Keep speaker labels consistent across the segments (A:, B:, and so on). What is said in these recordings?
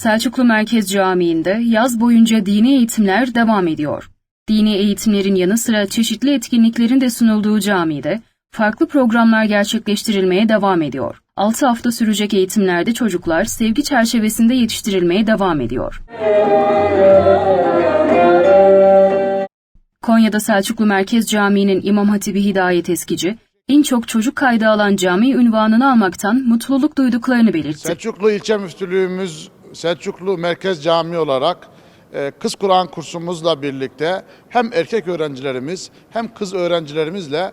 A: Selçuklu Merkez Camii'nde yaz boyunca dini eğitimler devam ediyor. Dini eğitimlerin yanı sıra çeşitli etkinliklerin de sunulduğu camide farklı programlar gerçekleştirilmeye devam ediyor. 6 hafta sürecek eğitimlerde çocuklar sevgi çerçevesinde yetiştirilmeye devam ediyor. Konya'da Selçuklu Merkez Camii'nin İmam Hatibi Hidayet Eskici, en çok çocuk kaydı alan cami ünvanını almaktan mutluluk duyduklarını belirtti.
B: Selçuklu İlçe Müftülüğümüz Selçuklu Merkez Camii olarak e, kız Kur'an kursumuzla birlikte hem erkek öğrencilerimiz hem kız öğrencilerimizle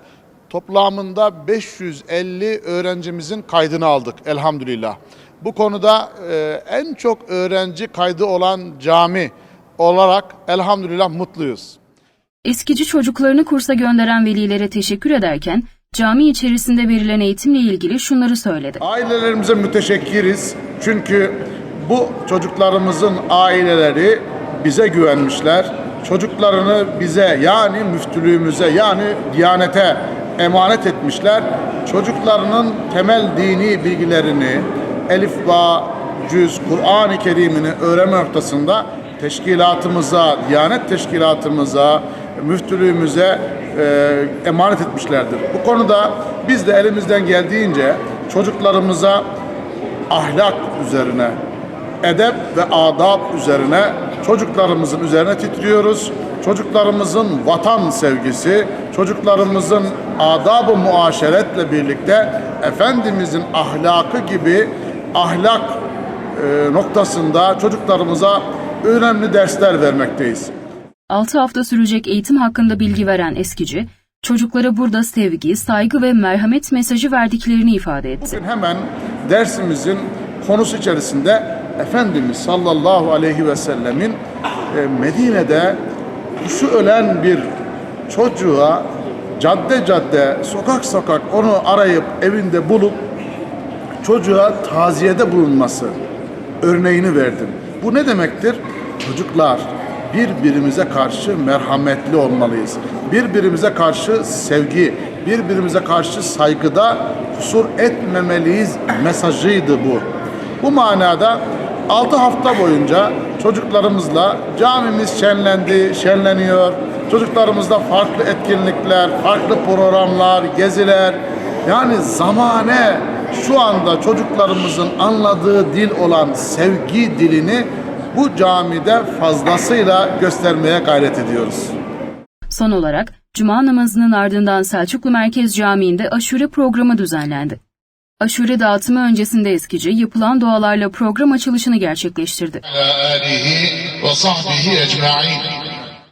B: toplamında 550 öğrencimizin kaydını aldık elhamdülillah. Bu konuda e, en çok öğrenci kaydı olan cami olarak elhamdülillah mutluyuz.
A: Eskici çocuklarını kursa gönderen velilere teşekkür ederken, cami içerisinde verilen eğitimle ilgili şunları söyledi.
B: Ailelerimize müteşekkiriz. Çünkü bu çocuklarımızın aileleri bize güvenmişler. Çocuklarını bize yani müftülüğümüze yani diyanete emanet etmişler. Çocuklarının temel dini bilgilerini elif, ba, cüz, Kur'an-ı Kerim'ini öğrenme noktasında teşkilatımıza, diyanet teşkilatımıza, müftülüğümüze e, emanet etmişlerdir. Bu konuda biz de elimizden geldiğince çocuklarımıza ahlak üzerine, edep ve adab üzerine çocuklarımızın üzerine titriyoruz. Çocuklarımızın vatan sevgisi, çocuklarımızın adab-ı muaşeretle birlikte Efendimizin ahlakı gibi ahlak e, noktasında çocuklarımıza önemli dersler vermekteyiz.
A: 6 hafta sürecek eğitim hakkında bilgi veren eskici, çocuklara burada sevgi, saygı ve merhamet mesajı verdiklerini ifade etti.
B: Bugün hemen dersimizin konusu içerisinde Efendimiz sallallahu aleyhi ve sellemin e, Medine'de kuşu ölen bir çocuğa cadde cadde, sokak sokak onu arayıp evinde bulup çocuğa taziyede bulunması örneğini verdim. Bu ne demektir? Çocuklar birbirimize karşı merhametli olmalıyız. Birbirimize karşı sevgi, birbirimize karşı saygıda kusur etmemeliyiz mesajıydı bu. Bu manada 6 hafta boyunca çocuklarımızla camimiz şenlendi, şenleniyor. Çocuklarımızla farklı etkinlikler, farklı programlar, geziler. Yani zamane şu anda çocuklarımızın anladığı dil olan sevgi dilini bu camide fazlasıyla göstermeye gayret ediyoruz.
A: Son olarak Cuma namazının ardından Selçuklu Merkez Camii'nde aşure programı düzenlendi. Aşure dağıtımı öncesinde eskici yapılan dualarla program açılışını gerçekleştirdi.